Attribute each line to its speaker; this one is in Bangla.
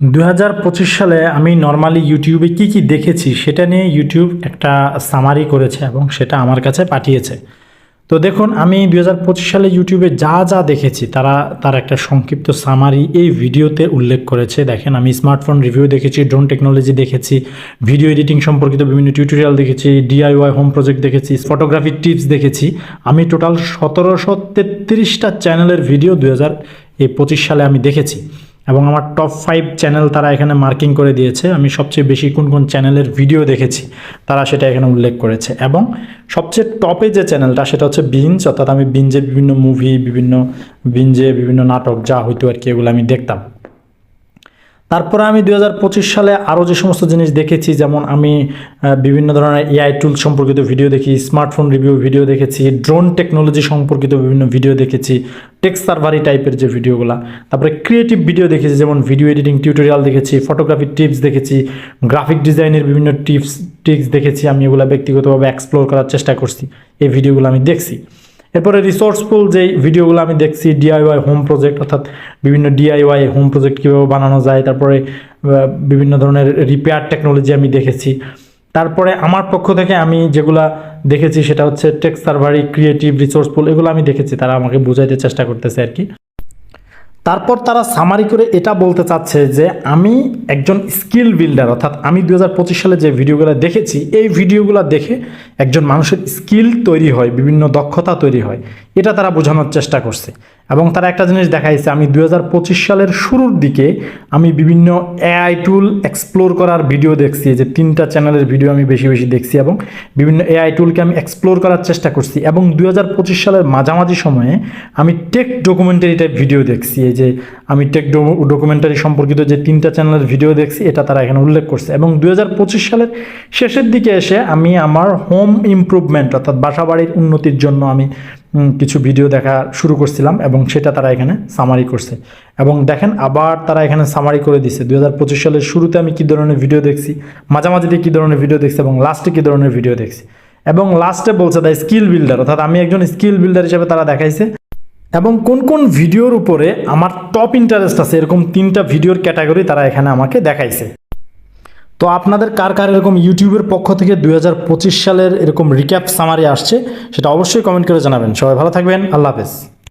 Speaker 1: দু হাজার পঁচিশ সালে আমি নর্মালি ইউটিউবে কি কি দেখেছি সেটা নিয়ে ইউটিউব একটা সামারি করেছে এবং সেটা আমার কাছে পাঠিয়েছে। তো দেখুন, আমি দু হাজার পঁচিশ সালে ইউটিউবে যা যা দেখেছি, তারা, তার একটা সংক্ষিপ্ত সামারি এই ভিডিওতে উল্লেখ করেছে। দেখেন, আমি স্মার্টফোন রিভিউ দেখেছি ড্রোন টেকনোলজি দেখেছি ভিডিও এডিটিং সম্পর্কিত বিভিন্ন টিউটোরিয়াল দেখেছি ডিআইওয়াই হোম প্রজেক্ট দেখেছি ফটোগ্রাফি টিপস দেখেছি। আমি টোটাল সতেরোশো তেত্রিশটা চ্যানেলের ভিডিও দু এই পঁচিশ সালে আমি দেখেছি। এবং আমার টপ ফাইভ চ্যানেল তারা এখানে মার্কিং করে দিয়েছে। আমি সবচেয়ে বেশি কোন কোন চ্যানেলের ভিডিও দেখেছি, তারা সেটা এখানে উল্লেখ করেছে। এবং সবচেয়ে টপে যে চ্যানেলটা সেটা হচ্ছে বিঞ্জ অর্থাৎ আমি বিঞ্জের বিভিন্ন মুভি বিভিন্ন বিঞ্জে বিভিন্ন নাটক, যা হইতো আর কি এগুলো আমি দেখতাম। তারপরে আমি দুই হাজার পঁচিশ সালে আরও যে সমস্ত জিনিস দেখেছি, যেমন আমি বিভিন্ন ধরনের এআই টুল সম্পর্কিত ভিডিও দেখি স্মার্টফোন রিভিউ ভিডিও দেখেছি ড্রোন টেকনোলজি সম্পর্কিত বিভিন্ন ভিডিও দেখেছি টেক্স সার্ভারি টাইপের যে ভিডিওগুলো তারপরে ক্রিয়েটিভ ভিডিও দেখেছি, যেমন ভিডিও এডিটিং টিউটোরিয়াল দেখেছি ফটোগ্রাফি টিপস দেখেছি গ্রাফিক ডিজাইনের বিভিন্ন টিপস টিপস দেখেছি, আমি এগুলো ব্যক্তিগতভাবে এক্সপ্লোর করার চেষ্টা করছি, এই ভিডিওগুলো আমি দেখছি। এরপরে রিসোর্সফুল যেই ভিডিওগুলো আমি দেখছি ডিআইওয়াই হোম প্রজেক্ট অর্থাৎ বিভিন্ন ডিআইওয়াই হোম প্রজেক্ট কীভাবে বানানো যায়, তারপরে বিভিন্ন ধরনের রিপেয়ার টেকনোলজি আমি দেখেছি। তারপরে আমার পক্ষ থেকে আমি যেগুলা দেখেছি, সেটা হচ্ছে টেক্স সার্ভারি ক্রিয়েটিভ রিসোর্সফুল এগুলো আমি দেখেছি। তারা আমাকে বোঝাইতে চেষ্টা করতেছে আর কি। তারপর তারা সামারি করে এটা বলতে চাচ্ছে যে আমি একজন স্কিল বিল্ডার অর্থাৎ আমি দু হাজার পঁচিশ সালে যে ভিডিওগুলো দেখেছি, এই ভিডিওগুলো দেখে একজন মানুষের স্কিল তৈরি হয়, বিভিন্ন দক্ষতা তৈরি হয়। এটা তারা বোঝানোর চেষ্টা করছে। এবং তারা একটা জিনিস দেখাইছে, আমি দু হাজার পঁচিশ সালের শুরুর দিকে আমি বিভিন্ন এআই টুল এক্সপ্লোর করার ভিডিও দেখছি যে তিনটা চ্যানেলের ভিডিও আমি বেশি বেশি দেখছি এবং বিভিন্ন এআই টুলকে আমি এক্সপ্লোর করার চেষ্টা করছি। এবং দু হাজার পঁচিশ সালের মাঝামাঝি সময়ে আমি টেক ডকুমেন্টারি টাইপ ভিডিও দেখছি যে আমি টেক ডকুমেন্টারি সম্পর্কিত যে তিনটা চ্যানেলের ভিডিও দেখছি, এটা তারা এখানে উল্লেখ করছে। এবং দু হাজার পঁচিশ সালের শেষের দিকে এসে আমি আমার হোম ইমপ্রুভমেন্ট অর্থাৎ বাসাবাড়ির উন্নতির জন্য আমি কিছু ভিডিও দেখা শুরু করছিলাম এবং সেটা তারা এখানে সামারি করছে। এবং দেখেন আবার তারা এখানে সামারি করে দিচ্ছে দুই হাজার পঁচিশ সালের শুরুতে আমি কী ধরনের ভিডিও দেখছি, মাঝামাঝিতে কী ধরনের ভিডিও দেখছি এবং লাস্টে কী ধরনের ভিডিও দেখছি। এবং লাস্টে বলছে দ্য স্কিল বিল্ডার অর্থাৎ আমি একজন স্কিল বিল্ডার হিসেবে তারা দেখাইছে। এবং কোন কোন ভিডিওর উপরে আমার টপ ইন্টারেস্ট আছে, এরকম তিনটা ভিডিওর ক্যাটাগরি তারা এখানে আমাকে দেখাইছে। তো আপনাদের কার কার এরকম ইউটিউবের পক্ষ থেকে দুই হাজার পঁচিশ সালের এরকম রিক্যাপ সামারি আসছে, সেটা অবশ্যই কমেন্ট করে জানাবেন। সবাই ভালো থাকবেন, আল্লাহ হাফেজ।